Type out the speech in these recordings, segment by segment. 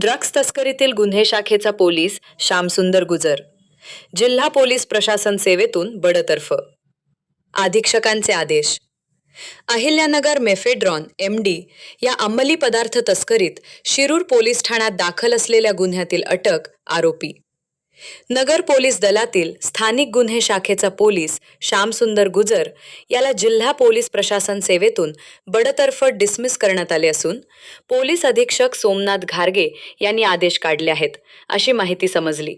Drugs तस्करीतील गुन्हे शाखेचा police Shyamsundar गुजर. जिल्हा पोलीस प्रशासन सेवेतून बडतर्फ. अधीक्षकांचे आदेश. अहिल्यानगर मेफेड्रॉन एम डी या अंमली पदार्थ तस्करीत शिरूर पोलीस ठाण्यात दाखल असलेल्या गुन्ह्यातील अटक आरोपी. नगर पोलीस दलातील स्थानिक गुन्हे शाखेचा पोलीस श्यामसुंदर गुजर याला जिल्हा पोलीस प्रशासन सेवेतून बडतर्फ डिसमिस करण्यात आले असून पोलीस अधीक्षक सोमनाथ घारगे यांनी आदेश काढले आहेत अशी माहिती समजली.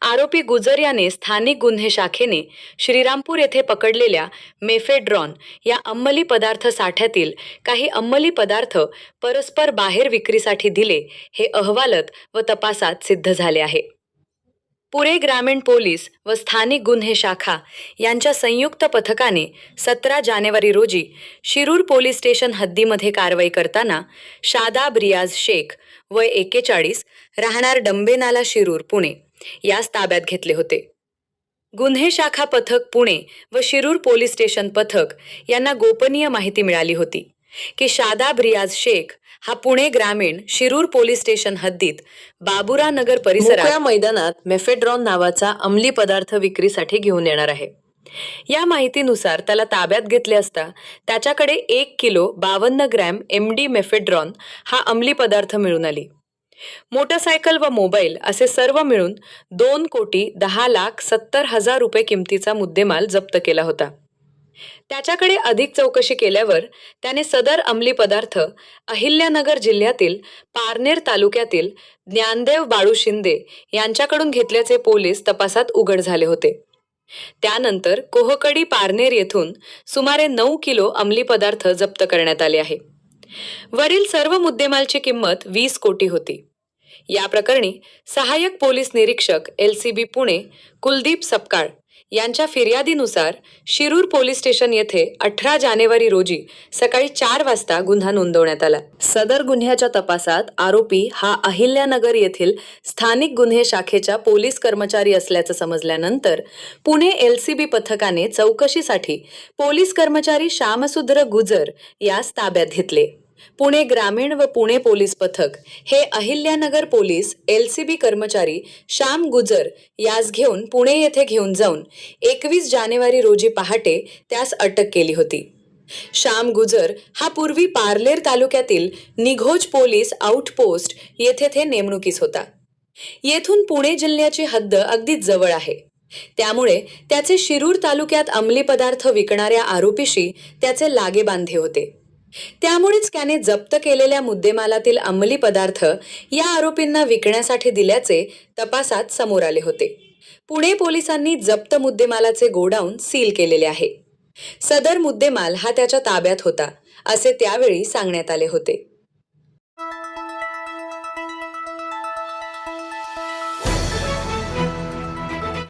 आरोपी गुजर याने स्थानिक गुन्हे शाखेने श्रीरामपूर येथे पकडलेल्या मेफेड्रॉन या अंमली पदार्थ साठ्यातील काही अंमली पदार्थ परस्पर बाहेर विक्रीसाठी दिले हे अहवालत व तपासात सिद्ध झाले आहे. पुणे ग्रामीण पोलीस व स्थानिक गुन्हे शाखा यांच्या संयुक्त पथकाने सतरा जानेवारी रोजी शिरूर पोलीस स्टेशन हद्दीमध्ये कारवाई करताना शादाब रियाज शेख वय एकेचाळीस राहणार डंबेनाला शिरूर पुणे यास ताब्यात घेतले होते. गुन्हे शाखा पथक पुणे व शिरूर पोलीस स्टेशन पथक यांना गोपनीय माहिती मिळाली होती. की शादाब रियाज शेख हा पुणे ग्रामीण शिरूर पोलीस स्टेशन हद्दीत बाबुरा नगर परिसरात मैदानात मेफेड्रॉन नावाचा अंमली पदार्थ विक्रीसाठी घेऊन येणार आहे. या माहितीनुसार त्याला ताब्यात घेतले असता त्याच्याकडे एक किलो बावन्न ग्रॅम एम डी मेफेड्रॉन हा अंमली पदार्थ मिळून आली. मोटरसायकल व मोबाईल असे सर्व मिळून दोन कोटी दहा लाख सत्तर हजार रुपये किमतीचा मुद्देमाल जप्त केला होता. त्याच्याकडे अधिक चौकशी केल्यावर त्याने सदर अंमली पदार्थ अहिल्यानगर जिल्ह्यातील पारनेर तालुक्यातील ज्ञानदेव बाळू शिंदे यांच्याकडून घेतल्याचे पोलीस तपासात उघड झाले होते. त्यानंतर कोहकडी पारनेर येथून सुमारे नऊ किलो अंमली पदार्थ जप्त करण्यात आले आहे. वरील सर्व मुद्देमालची किंमत वीस कोटी होती. या प्रकरणी सहाय्यक पोलीस निरीक्षक L C B Pune Kuldeep Sapkal यांच्या फिर्यादीनुसार शिरूर पोलीस स्टेशन येथे अठरा जानेवारी रोजी सकाळी चार वाजता गुन्हा नोंदवण्यात आला. सदर गुन्ह्याच्या तपासात आरोपी हा अहिल्यानगर येथील स्थानिक गुन्हे शाखेच्या पोलीस कर्मचारी असल्याचं समजल्यानंतर पुणे एल सी बी पथकाने चौकशीसाठी पोलीस कर्मचारी श्यामसुद्र गुजर यास ताब्यात घेतले. पुणे ग्रामीण व पुणे पोलीस पथक. हे Ahilyanagar police L C B कर्मचारी श्याम गुजर यास घेऊन पुणे येथे घेऊन जाऊन एकवीस जानेवारी रोजी पहाटे त्यास अटक केली होती. श्याम गुजर हा पूर्वी पार्लेर तालुक्यातील निघोज पोलीस आउटपोस्ट येथे ते नेमणुकीस होता. येथून पुणे जिल्ह्याची हद्द अगदी जवळ आहे. त्यामुळे त्याचे शिरूर तालुक्यात अंमली पदार्थ विकणाऱ्या आरोपीशी त्याचे लागेबांधे होते. त्यामुळेच त्याने जप्त केलेल्या मुद्देमालातील अंमली पदार्थ या आरोपींना विकण्यासाठी दिल्याचे तपासात समोर आले होते. पुणे पोलिसांनी जप्त मुद्देमालाचे गोडाऊन सील केलेले आहे. सदर मुद्देमाल हा त्याच्या ताब्यात होता असे त्यावेळी सांगण्यात आले होते.